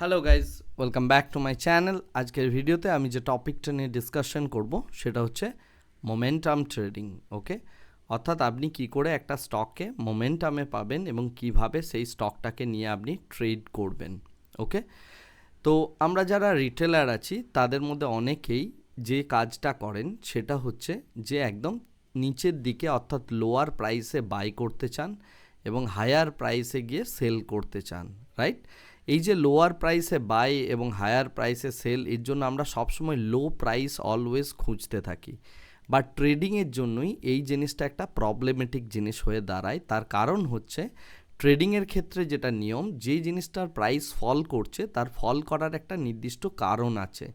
Hello guys welcome back to my channel আজকের ভিডিওতে আমি যে টপিকটা নিয়ে ডিসকাশন করব, সেটা হচ্ছে মোমেন্টাম ট্রেডিং ওকে অর্থাৎ আপনি কি করে একটা স্টককে মোমেন্টামে পাবেন এবং কীভাবে সেই স্টকটাকে নিয়ে আপনি ট্রেড করবেন ওকে তো আমরা যারা রিটেলার আছি, তাদের মধ্যে অনেকেই যে কাজটা করেন, সেটা হচ্ছে যে একদম নিচের দিকে, অর্থাৎ লোয়ার প্রাইসে বাই করতে চান এবং হায়ার প্রাইসে গিয়ে সেল করতে চান রাইট এই যে লোয়ার প্রাইসে বাই এবং হায়ার প্রাইসে সেল এর জন্য আমরা সবসময় লো প্রাইস অলওয়েজ খুঁজতে থাকি। বাট ট্রেডিংয়ের জন্যই এই জিনিসটা একটা প্রবলেমেটিক জিনিস হয়ে দাঁড়ায়। তার কারণ হচ্ছে ট্রেডিংয়ের ক্ষেত্রে যেটা নিয়ম, যেই জিনিসটার প্রাইস ফল করছে, তার ফল করার একটা নির্দিষ্ট কারণ আছে।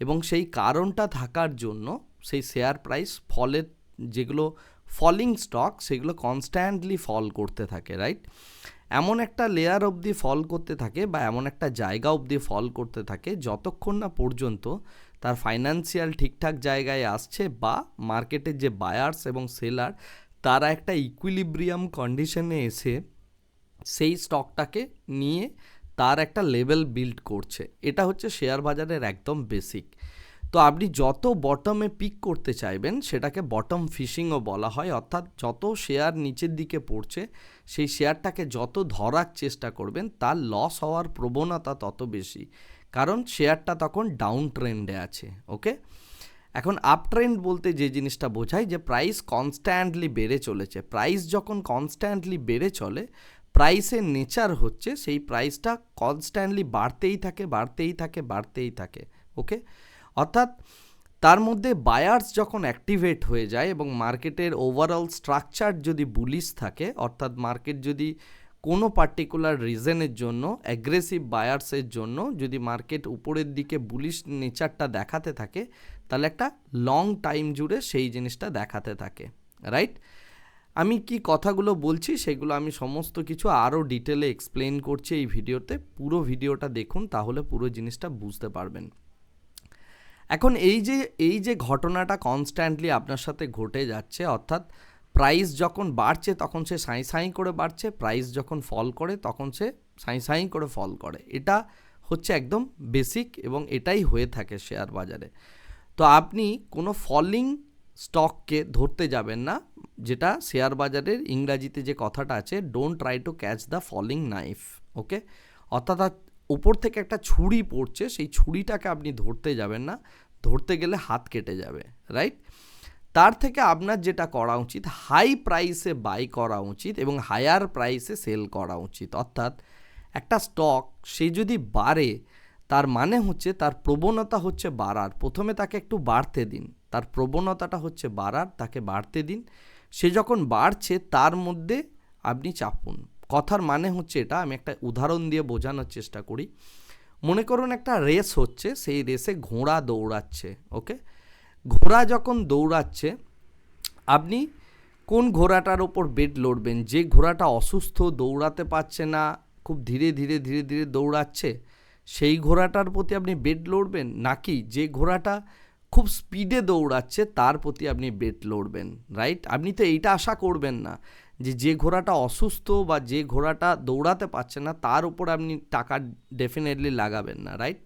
এবং সেই কারণটা থাকার জন্য সেই শেয়ার প্রাইস ফলের যেগুলো ফলিং স্টক সেগুলো কনস্ট্যান্টলি ফল করতে থাকে রাইট এমন একটা লেয়ার অবধি ফল করতে থাকে বা এমন একটা জায়গা অবধি ফল করতে থাকে যতক্ষণ না পর্যন্ত তার ফাইন্যান্সিয়াল ঠিকঠাক জায়গায় আসছে বা মার্কেটের যে বায়ার্স এবং সেলার তারা একটা ইকুইলিব্রিয়াম কন্ডিশনে এসে সেই স্টকটাকে নিয়ে তার একটা লেভেল বিল্ড করছে। এটা হচ্ছে শেয়ার বাজারের একদম বেসিক তো আপনি যত বটমে পিক করতে চাইবেন, সেটাকে বটম ফিশিংও বলা হয়, অর্থাৎ যত শেয়ার নিচের দিকে পড়ছে, সেই শেয়ারটাকে যত ধরার চেষ্টা করবেন, তার লস হওয়ার প্রবণতা তত বেশি। কারণ শেয়ারটা তখন ডাউন ট্রেন্ডে আছে ওকে এখন আপ ট্রেন্ড বলতে যে জিনিসটা বোঝায়, যে প্রাইস কনস্ট্যান্টলি বেড়ে চলেছে। প্রাইস যখন কনস্ট্যান্টলি বেড়ে চলে প্রাইসের নেচার হচ্ছে, সেই প্রাইসটা কনস্ট্যান্টলি বাড়তেই থাকে বাড়তেই থাকে বাড়তেই থাকে ওকে অর্থাৎ তার মধ্যে বায়ার্স যখন অ্যাক্টিভেট হয়ে যায় এবং মার্কেটের ওভারঅল স্ট্রাকচার যদি বুলিশ থাকে, অর্থাৎ মার্কেট যদি কোনো পার্টিকুলার রিজনের জন্য অ্যাগ্রেসিভ বায়ার্সের জন্য যদি মার্কেট উপরের দিকে বুলিশ নেচারটা দেখাতে থাকে, তাহলে একটা লং টাইম জুড়ে সেই জিনিসটা দেখাতে থাকে রাইট আমি কি কথাগুলো বলছি সেগুলো আমি সমস্ত কিছু আরও ডিটেলে এক্সপ্লেন করছি এই ভিডিওতে। পুরো ভিডিওটা দেখুন, তাহলে পুরো জিনিসটা বুঝতে পারবেন। এখন এই যে এই যে ঘটনাটা কনস্ট্যান্টলি আপনার সাথে ঘটে যাচ্ছে, অর্থাৎ প্রাইস যখন বাড়ছে তখন সে সাঁই সাঁই করে বাড়ছে প্রাইস যখন ফল করে তখন সে সাঁই সাঁই করে ফল করে। এটা হচ্ছে একদম বেসিক এবং এটাই হয়ে থাকে শেয়ার বাজারে। তো আপনি কোনো ফলিং স্টককে ধরতে যাবেন না, যেটা শেয়ার বাজারের ইংরাজিতে যে কথাটা আছে don't try to catch the falling knife okay অর্থাৎ উপর থেকে একটা ছুরি পড়ছে, সেই ছুরিটাকে আপনি ধরতে যাবেন না, ধরতে গেলে হাত কেটে যাবে রাইট তার থেকে আপনার যেটা করা উচিত হাই প্রাইসে বাই করা উচিত এবং হায়ার প্রাইসে সেল করা উচিত। অর্থাৎ একটা স্টক সে যদি বাড়ে, তার মানে হচ্ছে তার প্রবণতা হচ্ছে বাড়ার। প্রথমে তাকে একটু বাড়তে দিন। তার প্রবণতাটা হচ্ছে বাড়ার, তাকে বাড়তে দিন। সে যখন বাড়ছে, তার মধ্যে আপনি চাপুন। কথার মানে হচ্ছে এটা, আমি একটা উদাহরণ দিয়ে বোঝানোর চেষ্টা করি। মনে করুন একটা রেস হচ্ছে, সেই রেসে ঘোড়া দৌড়াচ্ছে, ওকে? ঘোড়া যখন দৌড়াচ্ছে, আপনি কোন ঘোড়াটার ওপর বেড লড়বেন? যে ঘোড়াটা অসুস্থ, দৌড়াতে পারছে না, খুব ধীরে ধীরে ধীরে ধীরে দৌড়াচ্ছে, সেই ঘোড়াটার প্রতি আপনি বেড লড়বেন? নাকি যে ঘোড়াটা খুব স্পিডে দৌড়াচ্ছে, তার প্রতি আপনি বেট লড়বেন রাইট আপনি তো এইটা আশা করবেন না। যে যে ঘোড়াটা অসুস্থ বা যে ঘোড়াটা দৌড়াতে পারছে না, তার উপর আপনি টাকা ডেফিনেটলি লাগাবেন না রাইট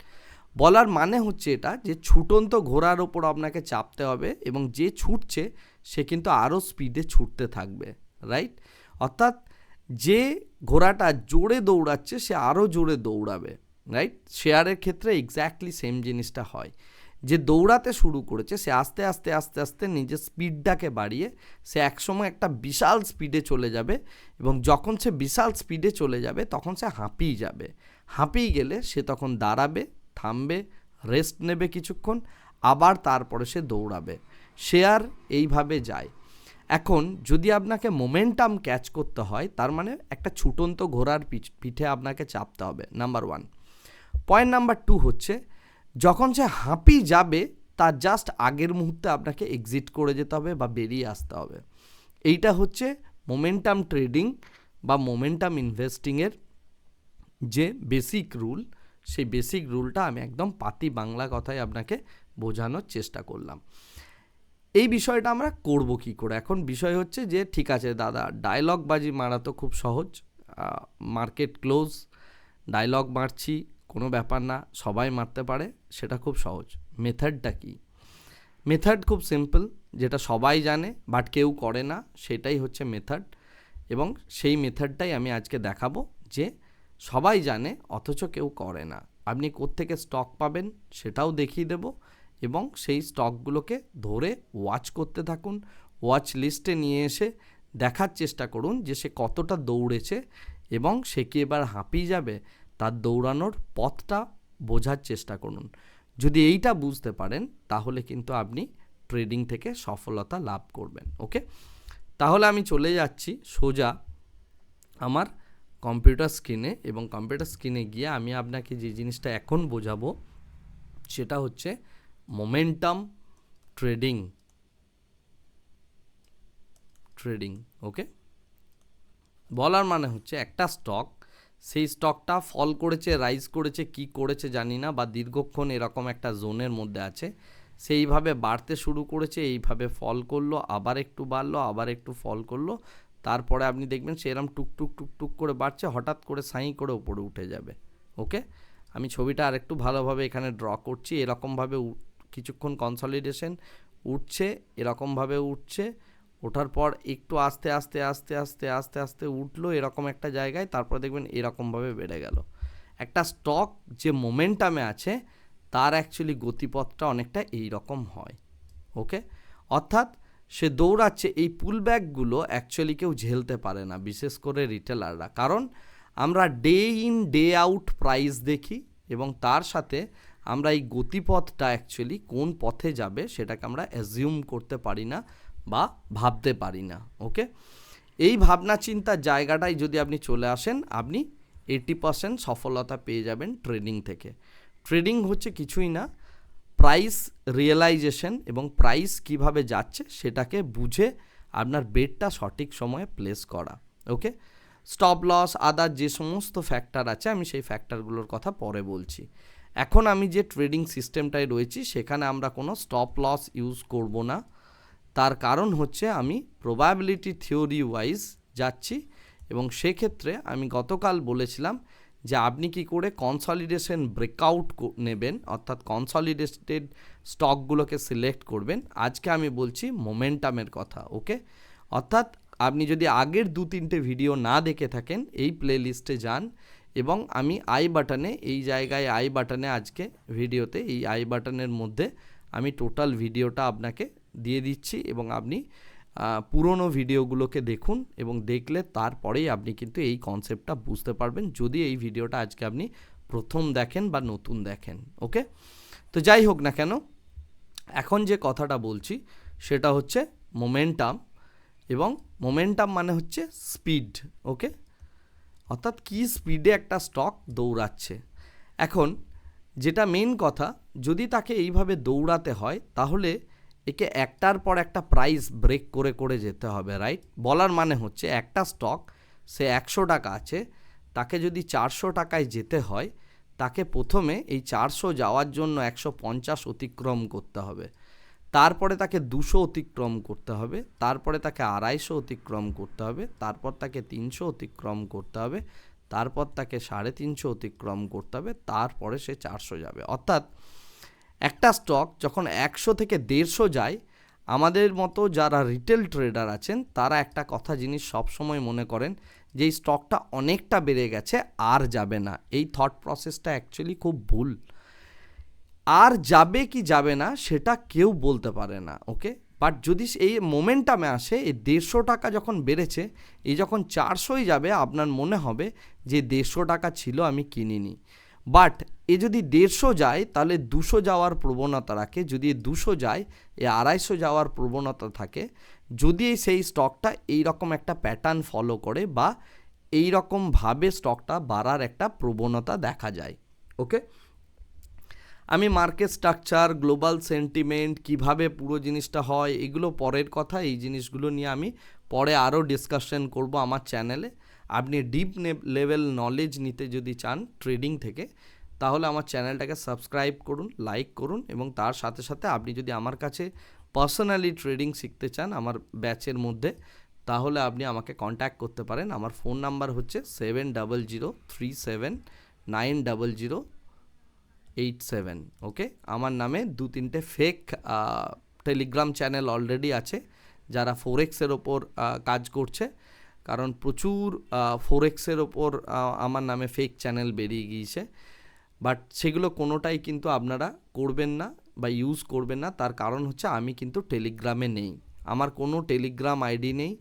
বলার মানে হচ্ছে এটা যে, ছুটন্ত ঘোড়ার ওপর আপনাকে চাপতে হবে এবং যে ছুটছে, সে কিন্তু আরও স্পিডে ছুটতে থাকবে রাইট অর্থাৎ যে ঘোড়াটা জোরে দৌড়াচ্ছে, সে আরও জোরে দৌড়াবে রাইট শেয়ারের ক্ষেত্রে এক্স্যাক্টলি সেম জিনিসটা হয়। যে দৌড়াতে শুরু করেছে, সে আস্তে আস্তে আস্তে আস্তে নিজের স্পিডটাকে বাড়িয়ে সে একসময় একটা বিশাল স্পিডে চলে যাবে এবং যখন সে বিশাল স্পিডে চলে যাবে, তখন সে হাঁপিয়ে যাবে। হাঁপিয়ে গেলে সে তখন দাঁড়াবে, থামবে, রেস্ট নেবে কিছুক্ষণ, আবার তারপরে সে দৌড়াবে। সে আর এইভাবে যায়। এখন যদি আপনাকে মোমেন্টাম ক্যাচ করতে হয়, তার মানে একটা ছুটন্ত ঘোড়ার পিঠে আপনাকে চাপতে হবে, number one. Point number two হচ্ছে যখন সে হাঁপি যাবে, তার জাস্ট আগের মুহূর্তে আপনাকে এক্সিট করে যেতে হবে বা বেরিয়ে আসতে হবে। এইটা হচ্ছে মোমেন্টাম ট্রেডিং বা মোমেন্টাম ইনভেস্টিংয়ের যে বেসিক রুল সেই বেসিক রুলটা আমি একদম পাতি বাংলা কথায় আপনাকে বোঝানোর চেষ্টা করলাম। এই বিষয়টা আমরা করব কি করে? এখন বিষয় হচ্ছে যে, ঠিক আছে দাদা ডায়লগ বাজি মারা তো খুব সহজ মার্কেট ক্লোজ ডায়লগ মারছি কোনো ব্যাপার না, সবাই মারতে পারে, সেটা খুব সহজ। মেথডটা কী? মেথড খুব সিম্পল, যেটা সবাই জানে, বাট কেউ করে না, সেটাই হচ্ছে মেথড। এবং সেই মেথডটাই আমি আজকে দেখাবো যে সবাই জানে, অথচ কেউ করে না। আপনি কোত্থেকে স্টক পাবেন, সেটাও দেখিয়ে দেব। এবং সেই স্টকগুলোকে ধরে ওয়াচ করতে থাকুন ওয়াচ লিস্টে নিয়ে এসে দেখার চেষ্টা করুন যে সে কতটা দৌড়েছে এবং সে কি এবার হাঁপিয়ে যাবে তার দৌড়ানোর পথটা বোঝার চেষ্টা করুন। যদি এইটা বুঝতে পারেন, তাহলে কিন্তু আপনি ট্রেডিং থেকে সফলতা লাভ করবেন, ওকে? তাহলে আমি চলে যাচ্ছি সোজা আমার কম্পিউটার স্ক্রিনে এবং কম্পিউটার স্ক্রিনে গিয়ে আমি আপনাকে যে জিনিসটা এখন বোঝাবো, সেটা হচ্ছে মোমেন্টাম ট্রেডিং। ট্রেডিং, ওকে? বলার মানে হচ্ছে একটা স্টক সেই স্টকটা ফল করেছে রাইজ করেছে, কি করেছে জানি না, বা দীর্ঘক্ষণ এরকম একটা জোনের মধ্যে আছে। সেইভাবে বাড়তে শুরু করেছে, এইভাবে ফল করল, আবার একটু বাড়লো, আবার একটু ফল করল। তারপরে আপনি দেখবেন সেরকম টুকটুক টুকটুক করে বাড়ছে, হঠাৎ করে সাঁই করে ওপরে উঠে যাবে ওকে আমি ছবিটা আর একটু ভালোভাবে এখানে ড্র করছি, এরকমভাবে কিছুক্ষণ কনসলিডেশন উঠছে, এরকমভাবে উঠছে ওঠার পর একটু আস্তে আস্তে আস্তে আস্তে আস্তে আস্তে উঠল এরকম একটা জায়গায়, তারপর দেখবেন এরকমভাবে বেড়ে গেল। একটা স্টক যে মোমেন্টামে আছে, তার অ্যাকচুয়ালি গতিপথটা অনেকটা এই রকম হয় ওকে অর্থাৎ সে দৌড়াচ্ছে, এই পুল ব্যাগগুলো অ্যাকচুয়ালি কেউ ঝেলতে পারে না, বিশেষ করে রিটেলাররা কারণ আমরা day in day out price দেখি এবং তার সাথে আমরা এই গতিপথটা অ্যাকচুয়ালি কোন পথে যাবে সেটাকে আমরা অ্যাজিউম করতে পারি না। বা ভাবতে পারি না ওকে এই ভাবনা চিন্তার জায়গাটায় যদি আপনি চলে আসেন, আপনি এইটি পার্সেন্ট সফলতা পেয়ে যাবেন ট্রেডিং থেকে। ট্রেডিং হচ্ছে কিছুই না প্রাইস রিয়েলাইজেশন এবং প্রাইস কীভাবে যাচ্ছে সেটাকে বুঝে আপনার বেডটা সঠিক সময়ে প্লেস করা ওকে স্টপ লস আদার যে সমস্ত ফ্যাক্টর আছে, আমি সেই ফ্যাক্টরগুলোর কথা পরে বলছি। এখন আমি যে ট্রেডিং সিস্টেমটায় রয়েছি, সেখানে আমরা কোনো স্টপ লস ইউজ করব না। তার কারণ হচ্ছে আমি প্রবাবিলিটি থিওরি ওয়াইজ যাচ্ছি এবং সেক্ষেত্রে আমি গতকাল বলেছিলাম যে আপনি কি করে কনসলিডেশন ব্রেকআউট নেবেন, অর্থাৎ কনসলিডেটেড স্টকগুলোকে সিলেক্ট করবেন। আজকে আমি বলছি মোমেন্টামের কথা ওকে অর্থাৎ আপনি যদি আগের দু তিনটে ভিডিও না দেখে থাকেন, এই প্লে লিস্টে যান এবং আমি আই বাটনে এই জায়গায় আই বাটনে আজকে ভিডিওতে এই আই বাটনের মধ্যে আমি টোটাল ভিডিওটা আপনাকে দিয়ে দিচ্ছি এবং আপনি পুরনো ভিডিওগুলোকে দেখুন এবং দেখলে তারপরেই আপনি কিন্তু এই কনসেপ্টটা বুঝতে পারবেন। যদি এই ভিডিওটা আজকে আপনি প্রথম দেখেন বা নতুন দেখেন, ওকে? তো যাই হোক না কেন, এখন যে কথাটা বলছি সেটা হচ্ছে মোমেন্টাম এবং মোমেন্টাম মানে হচ্ছে স্পিড ওকে? অর্থাৎ কি স্পিডে একটা স্টক দৌড়াচ্ছে। এখন যেটা মেন কথা, যদি তাকে এইভাবে দৌড়াতে হয়, তাহলে একে একটার পর একটা প্রাইস ব্রেক করে করে যেতে হবে রাইট বলার মানে হচ্ছে একটা স্টক সে একশো টাকা আছে, তাকে যদি চারশো টাকায় যেতে হয়, তাকে প্রথমে এই চারশো যাওয়ার জন্য একশো পঞ্চাশ অতিক্রম করতে হবে। তারপরে তাকে দুশো অতিক্রম করতে হবে, তারপরে তাকে আড়াইশো অতিক্রম করতে হবে, তারপর তাকে তিনশো অতিক্রম করতে হবে, তারপর তাকে সাড়ে তিনশো অতিক্রম করতে হবে, তারপরে সে চারশো যাবে। অর্থাৎ একটা স্টক যখন একশো থেকে দেড়শো যায়, আমাদের মতো যারা রিটেল ট্রেডার আছেন, তারা একটা কথা জিনিস সবসময় মনে করেন যে, এই স্টকটা অনেকটা বেড়ে গেছে, আর যাবে না। এই থট প্রসেসটা অ্যাকচুয়ালি খুব ভুল। আর যাবে কি যাবে না, সেটা কেউ বলতে পারে না ওকে বাট যদি এই মোমেন্টামে আসে, এই দেড়শো টাকা যখন বেড়েছে, এই যখন চারশোই যাবে, আপনার মনে হবে যে, দেড়শো টাকা ছিল, আমি কিনিনি। বাট এ যদি দেড়শো যায়, তাহলে দুশো যাওয়ার প্রবণতা রাখে। যদি দুশো যায়, এ আড়াইশো যাওয়ার প্রবণতা থাকে। যদি সেই স্টকটা এই রকম একটা প্যাটার্ন ফলো করে বা এই রকমভাবে স্টকটা বাড়ার একটা প্রবণতা দেখা যায় ওকে আমি মার্কেট স্ট্রাকচার গ্লোবাল সেন্টিমেন্ট কীভাবে পুরো জিনিসটা হয়, এগুলো পরের কথা। এই জিনিসগুলো নিয়ে আমি পরে আরও ডিসকাশন করব আমার চ্যানেলে আপনি ডিপ লেভেল নলেজ নিতে যদি চান ট্রেডিং থেকে, তাহলে আমার চ্যানেলটাকে সাবস্ক্রাইব করুন লাইক করুন এবং তার সাথে সাথে আপনি যদি আমার কাছে পার্সোনালি ট্রেডিং শিখতে চান আমার ব্যাচের মধ্যে, তাহলে আপনি আমাকে কন্ট্যাক্ট করতে পারেন। আমার ফোন নাম্বার হচ্ছে seven double zero three seven nine double zero eight seven okay আমার নামে দু তিনটে ফেক টেলিগ্রাম চ্যানেল অলরেডি আছে, যারা ফোরেক্সের ওপর কাজ করছে। কারণ প্রচুর ফোরেক্সের ওপর আমার নামে ফেক চ্যানেল বেরিয়ে গিয়েছে। বাট সেগুলো কোনোটাই কিন্তু আপনারা করবেন না বা ইউজ করবেন না। তার কারণ হচ্ছে আমি কিন্তু টেলিগ্রামে নেই। আমার কোনো টেলিগ্রাম আইডি নেই।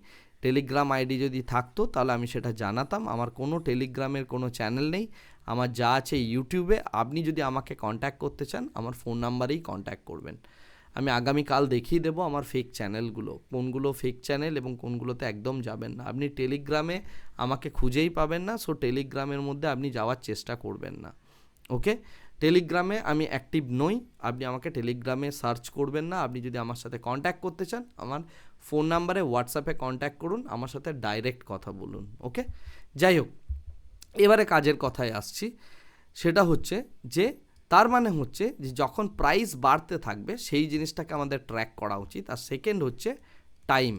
টেলিগ্রাম আইডি যদি থাকতো তাহলে আমি সেটা জানাতাম। আমার কোনো টেলিগ্রামের কোনো চ্যানেল নেই। আমার যা আছে ইউটিউবে আপনি যদি আমাকে কন্ট্যাক্ট করতে চান, আমার ফোন নাম্বারেই কন্ট্যাক্ট করবেন। আমি আগামীকাল দেখিয়ে দেবো আমার ফেক চ্যানেলগুলো কোনগুলো ফেক চ্যানেল এবং কোনগুলোতে একদম যাবেন না। আপনি টেলিগ্রামে আমাকে খুঁজেই পাবেন না সো টেলিগ্রামের মধ্যে আপনি যাওয়ার চেষ্টা করবেন না। ওকে টেলিগ্রামে আমি অ্যাক্টিভ নই, আপনি আমাকে টেলিগ্রামে সার্চ করবেন না। আপনি যদি আমার সাথে কন্ট্যাক্ট করতে চান, আমার ফোন নাম্বারে হোয়াটসঅ্যাপে কন্ট্যাক্ট করুন, আমার সাথে ডাইরেক্ট কথা বলুন ওকে যাই হোক, এবারে কাজের কথায় আসছি। সেটা হচ্ছে যে তার মানে হচ্ছে যে যখন প্রাইস বাড়তে থাকবে, সেই জিনিসটাকে আমাদের ট্র্যাক করা উচিত। আর সেকেন্ড হচ্ছে টাইম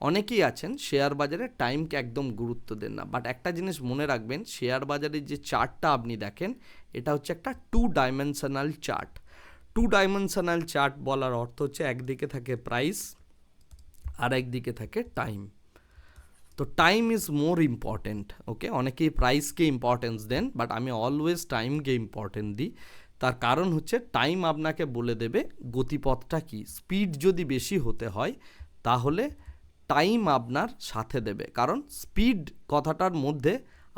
অনেকেই আছেন শেয়ার বাজারে টাইমকে একদম গুরুত্ব দেন না। বাট একটা জিনিস মনে রাখবেন শেয়ার বাজারের যে চার্টটা আপনি দেখেন, এটা হচ্ছে একটা two dimensional chart two dimensional chart বলার অর্থ হচ্ছে একদিকে থাকে প্রাইস আর একদিকে থাকে টাইম তো time is more important okay অনেকেই প্রাইসকে ইম্পর্টেন্স দেন বাট আমি অলওয়েজ টাইমকে ইম্পর্টেন্ট দিই। তার কারণ হচ্ছে টাইম আপনাকে বলে দেবে গতিপথটা কি। স্পিড যদি বেশি হতে হয়, তাহলে টাইম আপনার সাথে দেবে। কারণ স্পিড কথাটার মধ্যে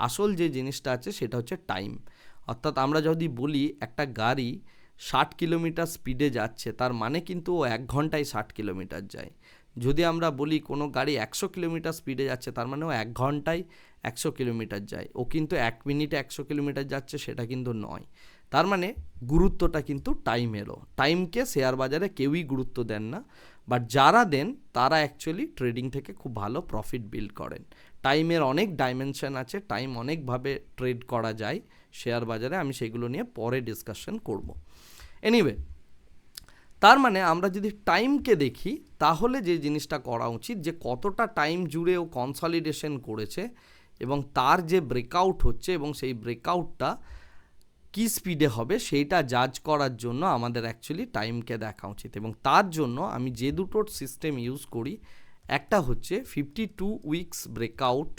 আসল যে জিনিসটা আছে, সেটা হচ্ছে টাইম অর্থাৎ আমরা যদি বলি একটা গাড়ি ষাট কিলোমিটার স্পিডে যাচ্ছে, তার মানে কিন্তু ও এক ঘন্টায় ষাট কিলোমিটার যায়। যদি আমরা বলি কোনো গাড়ি একশো কিলোমিটার স্পিডে যাচ্ছে, তার মানে ও এক ঘন্টায় একশো কিলোমিটার যায়। ও কিন্তু এক মিনিটে একশো কিলোমিটার যাচ্ছে, সেটা কিন্তু নয়। তার মানে গুরুত্বটা কিন্তু টাইমেরও টাইমকে শেয়ার বাজারে কেউই গুরুত্ব দেন না। বাট যারা দেন, তারা অ্যাকচুয়ালি ট্রেডিং থেকে খুব ভালো প্রফিট বিল্ড করেন। টাইমের অনেক ডাইমেনশন আছে টাইম অনেকভাবে ট্রেড করা যায়। শেয়ার বাজারে আমি সেগুলো নিয়ে পরে ডিসকাশন করব। এনিওয়ে তার মানে আমরা যদি টাইমকে দেখি, তাহলে যে জিনিসটা করা উচিত, যে কতটা টাইম জুড়ে ও কনসলিডেশন করেছে এবং তার যে ব্রেকআউট হচ্ছে এবং সেই ব্রেকআউটটা কী স্পিডে হবে, সেইটা জাজ করার জন্য আমাদের অ্যাকচুয়ালি টাইমকে দেখা উচিত। এবং তার জন্য আমি যে দুটোর সিস্টেম ইউজ করি, একটা হচ্ছে fifty two weeks breakout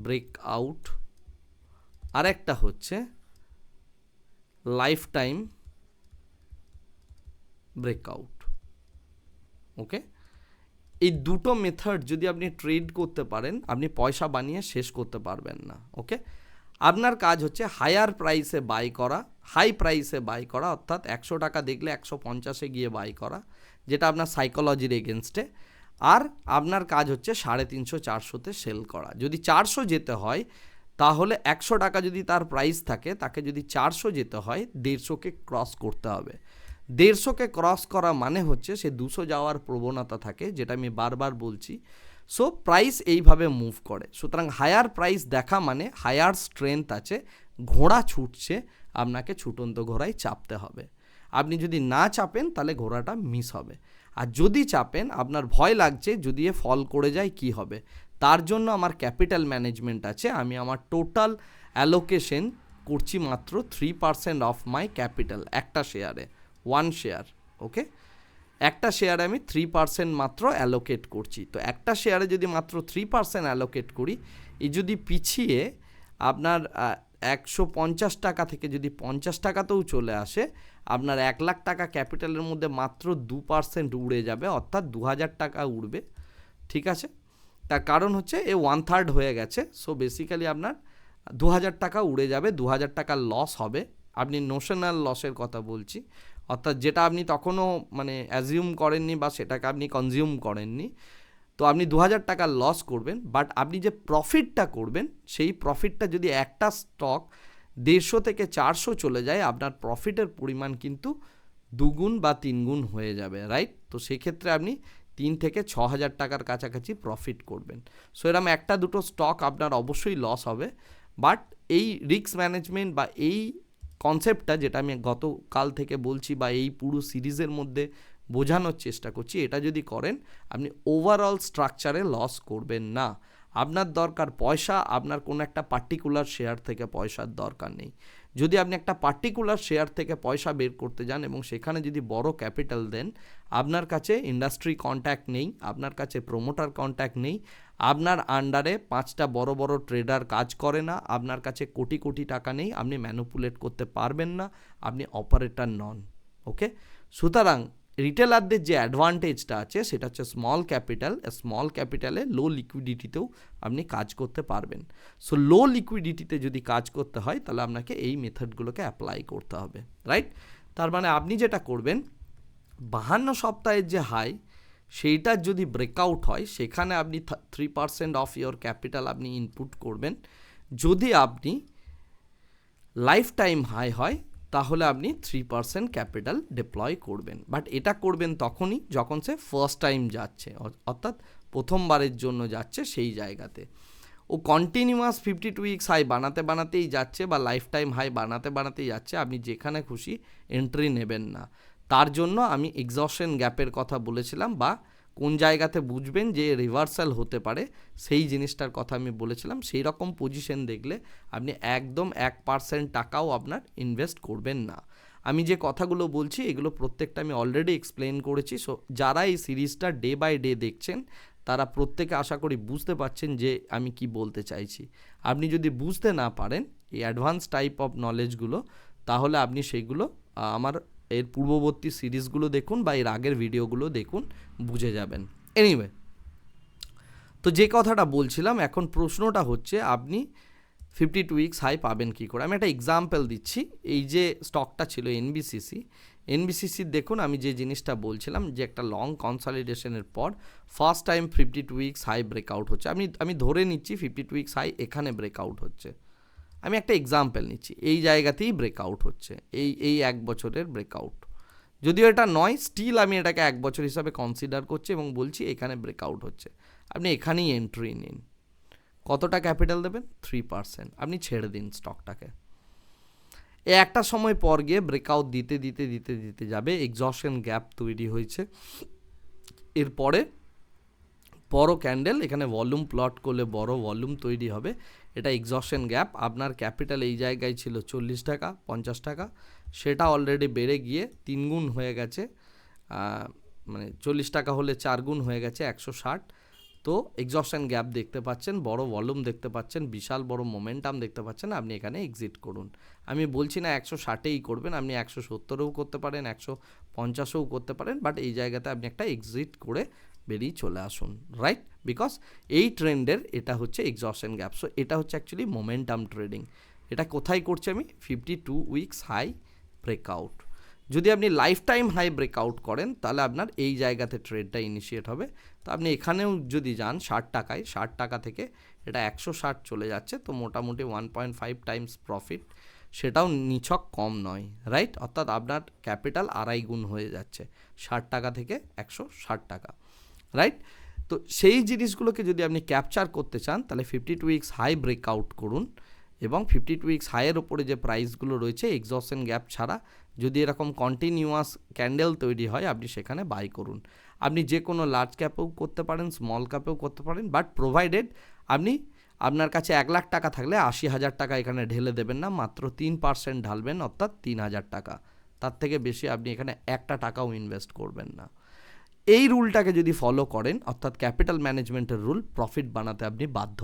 breakout আর একটা হচ্ছে লাইফ টাইম ব্রেকআউট ওকে এই দুটো মেথড যদি আপনি ট্রেড করতে পারেন, আপনি পয়সা বানিয়ে শেষ করতে পারবেন না ওকে আপনার কাজ হচ্ছে হায়ার প্রাইসে বাই করা হাই প্রাইসে বাই করা, অর্থাৎ একশো টাকা দেখলে একশো পঞ্চাশে গিয়ে বাই করা, যেটা আপনার সাইকোলজির এগেনস্টে আর আপনার কাজ হচ্ছে সাড়ে তিনশো চারশোতে সেল করা। যদি চারশো যেতে হয়, তাহলে একশো টাকা যদি তার প্রাইস থাকে, তাকে যদি চারশো যেতে হয় দেড়শোকে ক্রস করতে হবে। দেড়শোকে ক্রস করা মানে হচ্ছে সে দুশো যাওয়ার প্রবণতা থাকে, যেটা আমি বারবার বলছি। সো প্রাইস এইভাবে মুভ করে। সুতরাং হায়ার প্রাইস দেখা মানে হায়ার স্ট্রেংথ আছে, ঘোড়া ছুটছে, আপনাকে ছুটন্ত ঘোড়ায় চাপতে হবে। আপনি যদি না চাপেন, তাহলে ঘোড়াটা মিস হবে। আর যদি চাপেন, আপনার ভয় লাগছে, যদি এ ফল করে যায়, কি হবে? তার জন্য আমার ক্যাপিটাল ম্যানেজমেন্ট আছে, আমি আমার টোটাল অ্যালোকেশন করছি মাত্র three percent of my capital একটা শেয়ারে ওয়ান শেয়ার ওকে একটা শেয়ারে আমি থ্রি পার্সেন্ট মাত্র অ্যালোকেট করছি। তো একটা শেয়ারে যদি মাত্র থ্রি পার্সেন্ট অ্যালোকেট করি এই যদি পিছিয়ে আপনার একশো পঞ্চাশ টাকা থেকে যদি পঞ্চাশ টাকাতেও চলে আসে, আপনার এক লাখ টাকা ক্যাপিটালের মধ্যে মাত্র দু পার্সেন্ট উড়ে যাবে, অর্থাৎ দু হাজার টাকা উড়বে, ঠিক আছে? তার কারণ হচ্ছে এ ওয়ান থার্ড হয়ে গেছে সো বেসিক্যালি আপনার দু হাজার টাকা উড়ে যাবে দু হাজার টাকা লস হবে। আপনি নোশনাল লসের কথা বলছি। অর্থাৎ যেটা আপনি তখনও মানে অ্যাজিউম করেননি বা সেটাকে আপনি কনজিউম করেননি। তো আপনি দু হাজার টাকা লস করবেন বাট আপনি যে প্রফিটটা করবেন, সেই প্রফিটটা যদি একটা স্টক দেড়শো থেকে চারশো চলে যায়, আপনার প্রফিটের পরিমাণ কিন্তু দুগুণ বা তিনগুণ হয়ে যাবে রাইট তো সেক্ষেত্রে আপনি তিন থেকে ছ হাজার টাকার কাছাকাছি প্রফিট করবেন। সো এরকম একটা দুটো স্টক আপনার অবশ্যই লস হবে বাট এই রিস্ক ম্যানেজমেন্ট বা এই কনসেপ্টটা যেটা আমি গতকাল থেকে বলছি বা এই পুরো সিরিজের মধ্যে বোঝানোর চেষ্টা করছি, এটা যদি করেন, আপনি ওভারঅল স্ট্রাকচারে লস করবেন না। আপনার দরকার পয়সা, আপনার কোনো একটা পার্টিকুলার শেয়ার থেকে পয়সার দরকার নেই। যদি আপনি একটা পার্টিকুলার শেয়ার থেকে পয়সা বের করতে যান এবং সেখানে যদি বড় ক্যাপিটাল দেন, আপনার কাছে ইন্ডাস্ট্রি কন্ট্যাক্ট নেই, আপনার কাছে প্রোমোটার কন্ট্যাক্ট নেই আপনার আন্ডারে পাঁচটা বড় বড় ট্রেডার কাজ করে না, আপনার কাছে কোটি কোটি টাকা নেই, আপনি ম্যানুপুলেট করতে পারবেন না, আপনি অপারেটর নন ওকে সুতরাং রিটেলারদের যে অ্যাডভান্টেজটা আছে, সেটা হচ্ছে স্মল ক্যাপিটাল স্মল ক্যাপিটালে লো লিকুইডিটিতেও আপনি কাজ করতে পারবেন। সো লো লিকুইডিটিতে যদি কাজ করতে হয়, তাহলে আপনাকে এই মেথডগুলোকে অ্যাপ্লাই করতে হবে রাইট তার মানে আপনি যেটা করবেন, বাহান্ন সপ্তাহের যে হাই সেইটার যদি ব্রেকআউট হয়, সেখানে আপনি three percent of your capital আপনি ইনপুট করবেন। যদি আপনি লাইফ টাইম হাই হয়, তাহলে আপনি থ্রি পার্সেন্ট ক্যাপিটাল ডিপ্লয় করবেন। বাট এটা করবেন তখনই যখন সে ফার্স্ট টাইম যাচ্ছে অর্থাৎ প্রথমবারের জন্য যাচ্ছে সেই জায়গাতে। ও continuous fifty two weeks high বানাতে বানাতেই যাচ্ছে বা লাইফ টাইম হাই বানাতে বানাতেই যাচ্ছে, আপনি যেখানে খুশি এন্ট্রি নেবেন না। তার জন্য আমি এক্সশন গ্যাপের কথা বলেছিলাম বা কোন জায়গাতে বুঝবেন যে রিভার্সাল হতে পারে, সেই জিনিসটার কথা আমি বলেছিলাম। সেই রকম পজিশন দেখলে আপনি একদম এক পার্সেন্ট টাকাও আপনার ইনভেস্ট করবেন না। আমি যে কথাগুলো বলছি, এগুলো প্রত্যেকটা আমি অলরেডি এক্সপ্লেন করেছি। সো যারা এই সিরিজটা ডে বাই ডে দেখছেন, তারা প্রত্যেকে আশা করি বুঝতে পারছেন যে আমি কি বলতে চাইছি। আপনি যদি বুঝতে না পারেন, এই অ্যাডভান্স টাইপ অফ নলেজগুলো তাহলে আপনি সেইগুলো আমার এর পূর্ববর্তী সিরিজগুলো দেখুন বা এর আগের ভিডিওগুলো দেখুন, বুঝে যাবেন। এনিওয়ে তো যে কথাটা বলছিলাম, এখন প্রশ্নটা হচ্ছে, আপনি ফিফটি টু উইক্স হাই পাবেন কী করে? আমি একটা এক্সাম্পল দিচ্ছি। এই যে স্টকটা ছিল এনবিসিসি এনবিসিসির দেখুন, আমি যে জিনিসটা বলছিলাম, যে একটা লং কনসলিডেশনের পর first time fifty two weeks high breakout হচ্ছে। আমি আমি ধরে নিচ্ছি ফিফটি টু উইক্স হাই এখানে ব্রেকআউট হচ্ছে। আমি একটা এক্সাম্পল নিচ্ছি। এই জায়গাতেই ব্রেকআউট হচ্ছে। এই এই এক বছরের ব্রেকআউট যদিও এটা নয় স্টিল আমি এটাকে এক বছর হিসাবে কনসিডার করছি এবং বলছি এখানে ব্রেকআউট হচ্ছে। আপনি এখানেই এন্ট্রি নিন। কতটা ক্যাপিটাল দেবেন? থ্রি পার্সেন্ট আপনি ছেড়ে দিন স্টকটাকে এ একটা সময় পর গিয়ে ব্রেকআউট দিতে দিতে দিতে দিতে যাবে। এক্সশন গ্যাপ তৈরি হয়েছে। এরপরে বড় ক্যান্ডেল এখানে ভলিউম প্লট করলে বড় ভলিউম তৈরি হবে। এটা এক্সশন গ্যাপ আপনার ক্যাপিটাল এই জায়গায় ছিল চল্লিশ টাকা, পঞ্চাশ টাকা। সেটা অলরেডি বেড়ে গিয়ে তিনগুণ হয়ে গেছে। মানে চল্লিশ টাকা হলে চার গুণ হয়ে গেছে, একশো ষাট। তো এক্সশন গ্যাপ দেখতে পাচ্ছেন, বড় ভলিউম দেখতে পাচ্ছেন, বিশাল বড় মোমেন্টাম দেখতে পাচ্ছেন। আপনি এখানে এক্সিট করুন। আমি বলছি না একশো ষাটেই করবেন, আপনি একশো সত্তরেও করতে পারেন, একশো পঞ্চাশেও করতে পারেন বাট এই জায়গাতে আপনি একটা এক্সিট করে বেরিয়ে চলে আসুন রাইট বিকজ এই ট্রেন্ডের এটা হচ্ছে এক্সশন গ্যাপ সো এটা হচ্ছে অ্যাকচুয়ালি মোমেন্টাম ট্রেডিং এটা কোথায় করছি আমি? Fifty two weeks high breakout যদি আপনি লাইফ টাইম হাই ব্রেকআউট করেন, তাহলে আপনার এই জায়গাতে ট্রেডটা ইনিশিয়েট হবে। তো আপনি এখানেও যদি যান, ষাট টাকায়, ষাট টাকা থেকে এটা একশো ষাট চলে যাচ্ছে। তো মোটামুটি one point five times profit সেটাও নিছক কম নয় রাইট অর্থাৎ আপনার ক্যাপিটাল আড়াই গুণ হয়ে যাচ্ছে। ষাট টাকা থেকে একশো ষাট টাকা রাইট তো সেই জিনিসগুলোকে যদি আপনি ক্যাপচার করতে চান, তাহলে fifty two weeks high breakout করুন এবং ফিফটি টু উইক্স হাইয়ের ওপরে যে প্রাইসগুলো রয়েছে এক্সশন গ্যাপ ছাড়া যদি এরকম কন্টিনিউয়াস ক্যান্ডেল তৈরি হয়, আপনি সেখানে বাই করুন। আপনি যে কোনো লার্জ ক্যাপেও করতে পারেন স্মল ক্যাপেও করতে পারেন বাট প্রোভাইডেড আপনি আপনার কাছে এক লাখ টাকা থাকলে আশি হাজার টাকা এখানে ঢেলে দেবেন না, মাত্র তিন পার্সেন্ট ঢালবেন, অর্থাৎ তিন হাজার টাকা। তার থেকে বেশি আপনি এখানে একটা টাকাও ইনভেস্ট করবেন না। এই রুলটাকে যদি ফলো করেন, অর্থাৎ ক্যাপিটাল ম্যানেজমেন্টের রুল প্রফিট বানাতে আপনি বাধ্য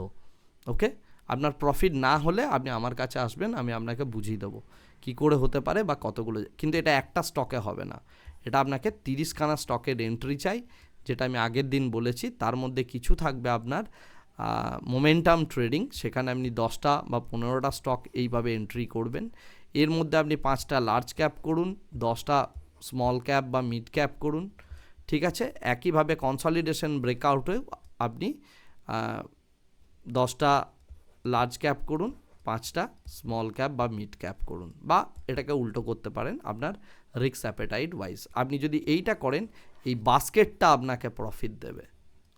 ওকে আপনার প্রফিট না হলে আপনি আমার কাছে আসবেন, আমি আপনাকে বুঝিয়ে দেবো কী করে হতে পারে বা কতগুলো, কিন্তু এটা একটা স্টকে হবে না। এটা আপনাকে তিরিশখানা স্টকের এন্ট্রি চাই, যেটা আমি আগের দিন বলেছি, তার মধ্যে কিছু থাকবে আপনার মোমেন্টাম ট্রেডিং সেখানে আপনি দশটা বা পনেরোটা স্টক এইভাবে এন্ট্রি করবেন। এর মধ্যে আপনি পাঁচটা লার্জ ক্যাপ করুন, দশটা স্মল ক্যাপ বা মিড ক্যাপ করুন ঠিক আছে? একইভাবে কনসলিডেশন ব্রেকআউটেও আপনি দশটা লার্জ ক্যাপ করুন, পাঁচটা স্মল ক্যাপ বা মিড ক্যাপ করুন বা এটাকে উল্টো করতে পারেন আপনার রিক্স অ্যাপেটাইট ওয়াইজ আপনি যদি এইটা করেন, এই বাস্কেটটা আপনাকে প্রফিট দেবে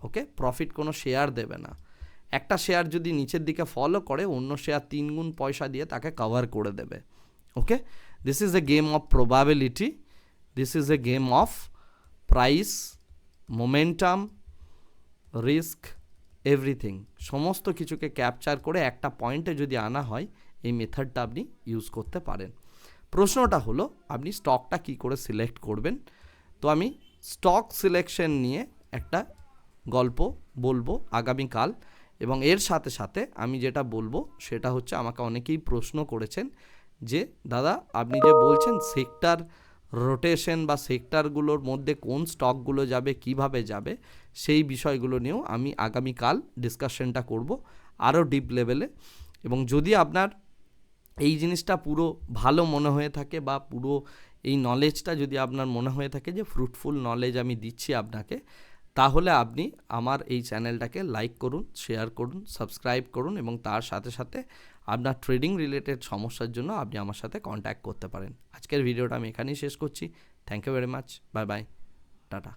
ওকে প্রফিট কোনো শেয়ার দেবে না। একটা শেয়ার যদি নিচের দিকে ফলো করে, অন্য শেয়ার তিন গুণ পয়সা দিয়ে তাকে কভার করে দেবে okay this is a game of probability this is a game of price, momentum, risk, everything. সমস্ত কিছুকে ক্যাপচার করে একটা পয়েন্টে যদি আনা হয়, এই মেথডটা আপনি ইউজ করতে পারেন। প্রশ্নটা হলো, আপনি স্টকটা কি করে সিলেক্ট করবেন? তো আমি স্টক সিলেকশন নিয়ে একটা গল্প বলব আগামীকাল এবং এর সাথে সাথে আমি যেটা বলব, সেটা হচ্ছে আমাকে অনেকেই প্রশ্ন করেছেন যে, দাদা, আপনি যে বলছেন, সেক্টর রোটেশন বা সেক্টরগুলোর মধ্যে কোন স্টকগুলো যাবে, কীভাবে যাবে, সেই বিষয়গুলো নিয়েও আমি আগামীকাল ডিসকাশনটা করব আরও ডিপ লেভেলে এবং যদি আপনার এই জিনিসটা পুরো ভালো মনে হয়ে থাকে বা পুরো এই নলেজটা যদি আপনার মনে হয়ে থাকে যে ফ্রুটফুল নলেজ আমি দিচ্ছি আপনাকে, তাহলে আপনি আমার এই চ্যানেলটাকে লাইক করুন শেয়ার করুন সাবস্ক্রাইব করুন এবং তার সাথে সাথে আপনার ট্রেডিং রিলেটেড সমস্যার জন্য আপনি আমার সাথে কন্ট্যাক্ট করতে পারেন। আজকের ভিডিওটা আমি এখানেই শেষ করছি। Thank you very much bye bye tata